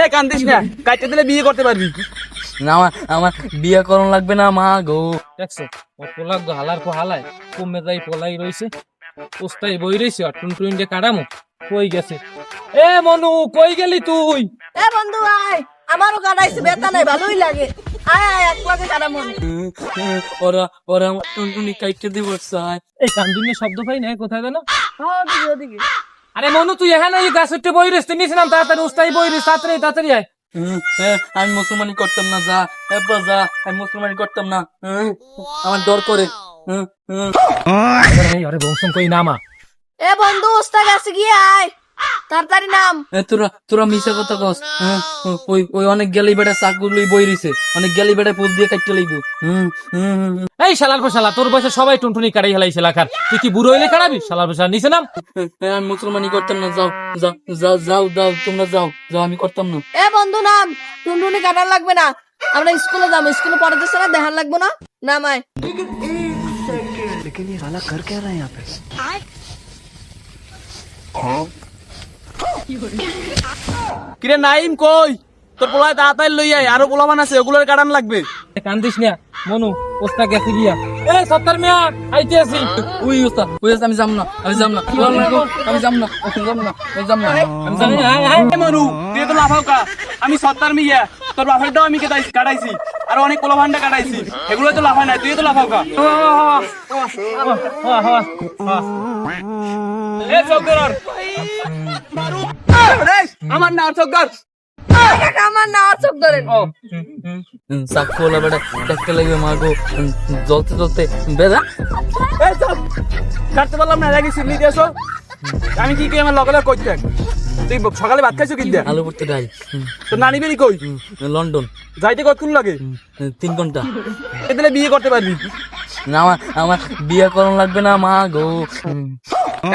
এ কান্দিস না। কাটতে দিলে বিয়ে করতে পারবি। না আমার আমার বিয়ে করন লাগবে না মা গো। দেখছ ও পোলাক গো হালার হালায়। কমে যাই পোলাই রইছে। পোস্তাই বই রইছে আর টুনটুন যে কাটামো কই গেছে? এ মনু কই গেলি তুই? এ বন্ধু আয়। আমারও কাটাইছে বেতা নাই ভালোই লাগে। আয় আয় এক লাগে কাটা ওরা ওরা আমার টুনটুনি কাইটে দিব চায় এই কান্দুনে শব্দ পাই না কোথায় জানো? হ্যাঁ ওদিকে। আরে মনু তুই এখানে এই গাছ উঠতে বই রেস্তে নিয়েছিলাম তাড়াতাড়ি উস্তাই বই রিস তাড়াতাড়ি তাড়াতাড়ি আয়। হুম, হ্যাঁ, আমি মুসলমানি করতাম না যা এবার যা আমি মুসলমানি করতাম না হুম, আমার ডর করে হুম, হুম। এই আরে বংশম কই নামা এ বন্ধু ওস্তা গেছে গিয়ে আয়। তাড়াতাড়ি নাম। এ, তোরা তোরা মিশা কথা কস হ্যাঁ, ওই ওই অনেক গেলি বেটা চাকুগুলি বই রইছে। অনেক গেলি বেটা পুল দিয়ে কাটতে লাগবো। এই শালার পর শালা তোর বয়সে সবাই টুনটুনি কাটাই হেলাইছে লাখার। তুই কি বুড়ো হইলে কাটাবি? শালার পর শালা নিচে নাম। আমি মুসলমানি করতাম না যাও যাও যাও যাও তোমরা যাও যাও আমি করতাম না। এ বন্ধু নাম। টুনটুনি কাটার লাগবে না। আমরা স্কুলে যাব স্কুলে পড়াতেছে না দেখার লাগবো না। নাম আয় কিরে নাইম কই তোর পোলায় তাড়াতাড়ি লই আয় আরও পোলাবান আছে ওগুলোর কাটান লাগবে কান্দিস না মনু পোস্তা গেছে গিয়া এ সত্তর মিয়া আইতে আসি ওই উস্তাদ ওই উস্তাদ, আমি যাম না আমি যাম না আমি যাম না আমি যাম না আমি যাম না আমি যাম না আয়, মনু তুই তো লাফাও কা আমি সত্তর মিয়া তোর বাপেরটাও আমি কেটাইছি কাটাইছি আর অনেক পোলাবানটা কাটাইছি এগুলো তো লাফায় না তুই তো লাফাও কা এ চৌকর আমার না আমার ধরেন বেটা লাগবে জ্বলতে জ্বলতে বেদা এই কাটতে পারলাম না আমি কি কই আমার লগলে কইতে তুই সকালে ভাত খাইছো কিনতে? আলু ভর্তি ডাল। তো নানি বেরি কই? লন্ডন। যাইতে কতক্ষণ লাগে? তিন ঘণ্টা। এদিলে বিয়ে করতে পারবি? না আমার আমার বিয়ে করন লাগবে না মা গো।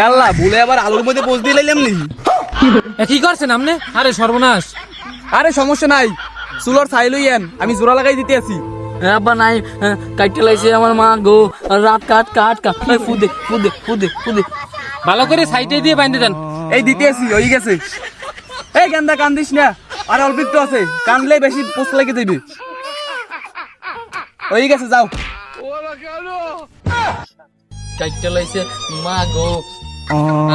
আল্লাহ ভুলে আবার আলুর মধ্যে পোষ দিয়ে লাইলাম নি এ, কি করছেন আপনি? আরে সর্বনাশ। আরে সমস্যা নাই। চুলোর ছাই আন আমি জোড়া লাগাই দিতে আছি। আব্বা নাই। কাটতে লাগছে আমার মা গো। রাত কাট কাট কাট। ফুদে ফুদে ফুদে ফুদে। ভালো করে সাইডে দিয়ে বাইন্ধে দেন। এই দিতে আছি হয়ে গেছে। এই গেন্দা কান্দিস না। আর অল্প একটু আছে। কানলে বেশি পোস্ট লেগে যাবে হয়ে গেছে যাও। কাটতে লাইছে মা গো।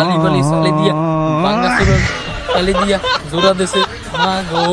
আলি বালি সালে দিয়া বাংলা সালে দিয়া জোড়া দেশে মা গো।